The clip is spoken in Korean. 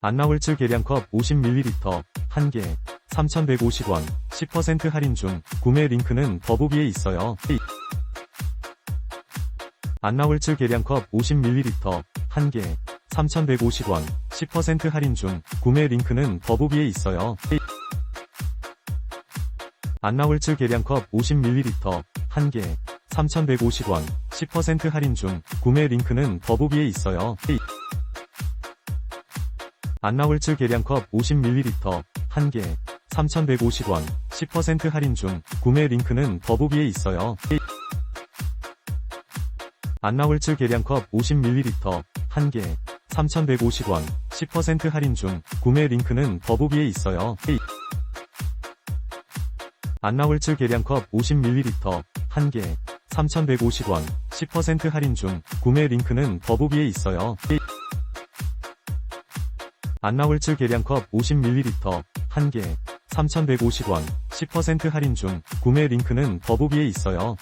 안나홀츠 계량컵 50ml 1개 3,150원 10% 할인 중 구매 링크는 더보기에 있어요. 안나홀츠 계량컵 50ml 1개 3,150원 10% 할인 중 구매 링크는 더보기에 있어요. 안나홀츠 계량컵 50ml 1개 3,150원 10% 할인 중 구매 링크는 더보기에 있어요. 안나홀츠 계량컵 50ml 1개 3,150원 10% 할인 중 구매 링크는 더보기에 있어요. 안나홀츠 계량컵 50ml 1개 3,150원 10% 할인 중 구매 링크는 더보기에 있어요. 안나홀츠 계량컵 50ml 1개 3,150원 10% 할인 중 구매 링크는 더보기에 있어요. 안나홀츠 계량컵 50ml 1개 3,150원 10% 할인 중 구매 링크는 더보기에 있어요.